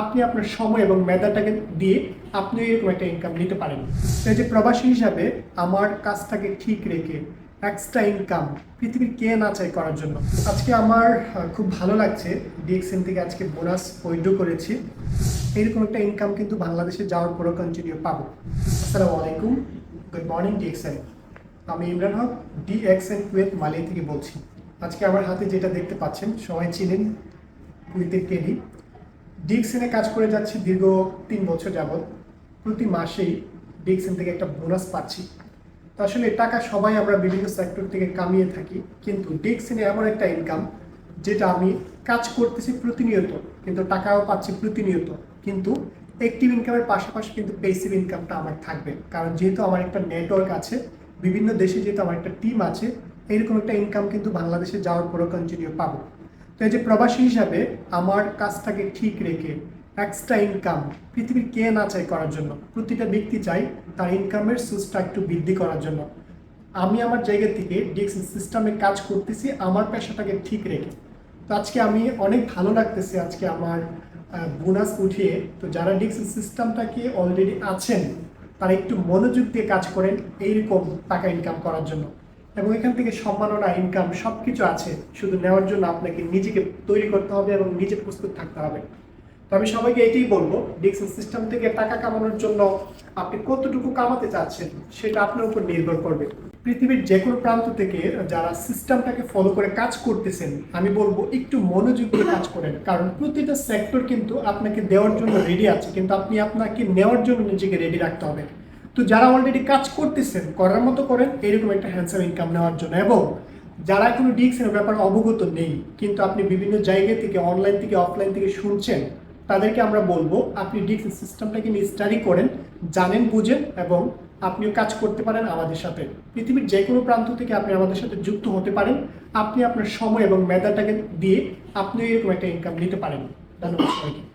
আপনি আপনার সময় এবং মেধাটাকে দিয়ে আপনি এরকম একটা ইনকাম নিতে পারেন। এই যে প্রবাসী হিসাবে আমার কাজটাকে ঠিক রেখে এক্সট্রা ইনকাম পৃথিবীর কে না চাই করার জন্য। আজকে আমার খুব ভালো লাগছে। ডিএক্সএন থেকে আজকে বোনাস উইথড্র করেছি। এরকম একটা ইনকাম কিন্তু বাংলাদেশে যাওয়ার পরও কন্টিনিউ পাবো। আসসালামু আলাইকুম। Good morning D X N আমি Imran Haque D X N Kuwait Malia থেকে বলছি। আজকে আমার হাতে যেটা দেখতে পাচ্ছেন, সবাই চিনেন কুয়েতের কেলি ডিএক্সএনে কাজ করে যাচ্ছি দীর্ঘ তিন বছর যাবৎ। প্রতি মাসেই ডিএক্সএন থেকে একটা বোনাস পাচ্ছি। তো আসলে টাকা সবাই আমরা বিভিন্ন সেক্টর থেকে কামিয়ে থাকি, কিন্তু ডিএক্সএনে এমন একটা ইনকাম যেটা আমি কাজ করতেছি প্রতিনিয়ত, কিন্তু টাকাও পাচ্ছি প্রতিনিয়ত। কিন্তু অ্যাক্টিভ ইনকামের পাশাপাশি কিন্তু পেসিভ ইনকামটা আমার থাকবে। কারণ যেহেতু আমার একটা নেটওয়ার্ক আছে, বিভিন্ন দেশে যেহেতু আমার একটা টিম আছে এরকম একটা ইনকাম কিন্তু বাংলাদেশে যাওয়ার পরও কন্টিনিউ পাবো। তো এই যে প্রবাসী হিসাবে আমার কাজটাকে ঠিক রেখে এক্সট্রা ইনকাম পৃথিবীর কে না চাই করার জন্য, প্রতিটা ব্যক্তি চাই তার ইনকামের সোর্সটা একটু বৃদ্ধি করার জন্য। আমি আমার জায়গা থেকে ডিএক্স সিস্টেমে কাজ করতেছি, আমার পেশাটাকে ঠিক রেখে। তো আজকে আমি অনেক ভালো লাগতেছে আজকে আমার বোনাস উঠিয়ে। তো যারা ডিএক্স সিস্টেমটাকে অলরেডি আছেন, তারা একটু মনোযোগ দিয়ে কাজ করেন, এইরকম টাকা ইনকাম করার জন্য। এবং এখান থেকে সম্মাননা ইনকাম সব কিছু আছে। শুধু নেওয়ার জন্য আপনাকে নিজেকে তৈরি করতে হবে এবং নিজে প্রস্তুত থাকতে হবে। তো আমি সবাইকে এটাই বলব ডিএক্সএন সিস্টেম থেকে টাকা কামানোর জন্য আপনি কতটুকু কামাতে চাচ্ছেন সেটা আপনার উপর নির্ভর করবে। পৃথিবীর যে কোনো প্রান্ত থেকে যারা সিস্টেমটাকে ফলো করে কাজ করতেছেন, আমি বলব একটু মনোযোগ দিয়ে কাজ করেন। কারণ প্রতিটা সেক্টর কিন্তু আপনাকে দেওয়ার জন্য রেডি আছে, কিন্তু আপনি আপনাকে নেওয়ার জন্য নিজেকে রেডি রাখতে হবে। তো যারা অলরেডি কাজ করতেছেন, করার মতো করেন, এরকম একটা হ্যান্ডসাম ইনকাম নেওয়ার জন্য। এবং যারা কোনো ডিএক্সের ব্যাপারে অবগত নেই, কিন্তু আপনি বিভিন্ন জায়গা থেকে অনলাইন থেকে অফলাইন থেকে শুনছেন, তাদেরকে আমরা বলব, আপনি ডিএক্স সিস্টেমটাকে নিয়ে স্টাডি করেন, জানেন, বুঝেন, এবং আপনিও কাজ করতে পারেন আমাদের সাথে। পৃথিবীর যে কোনো প্রান্ত থেকে আপনি আমাদের সাথে যুক্ত হতে পারেন। আপনি আপনার সময় এবং মেধাটাকে দিয়ে আপনি এরকম একটা ইনকাম নিতে পারেন। ধন্যবাদ সবাইকে।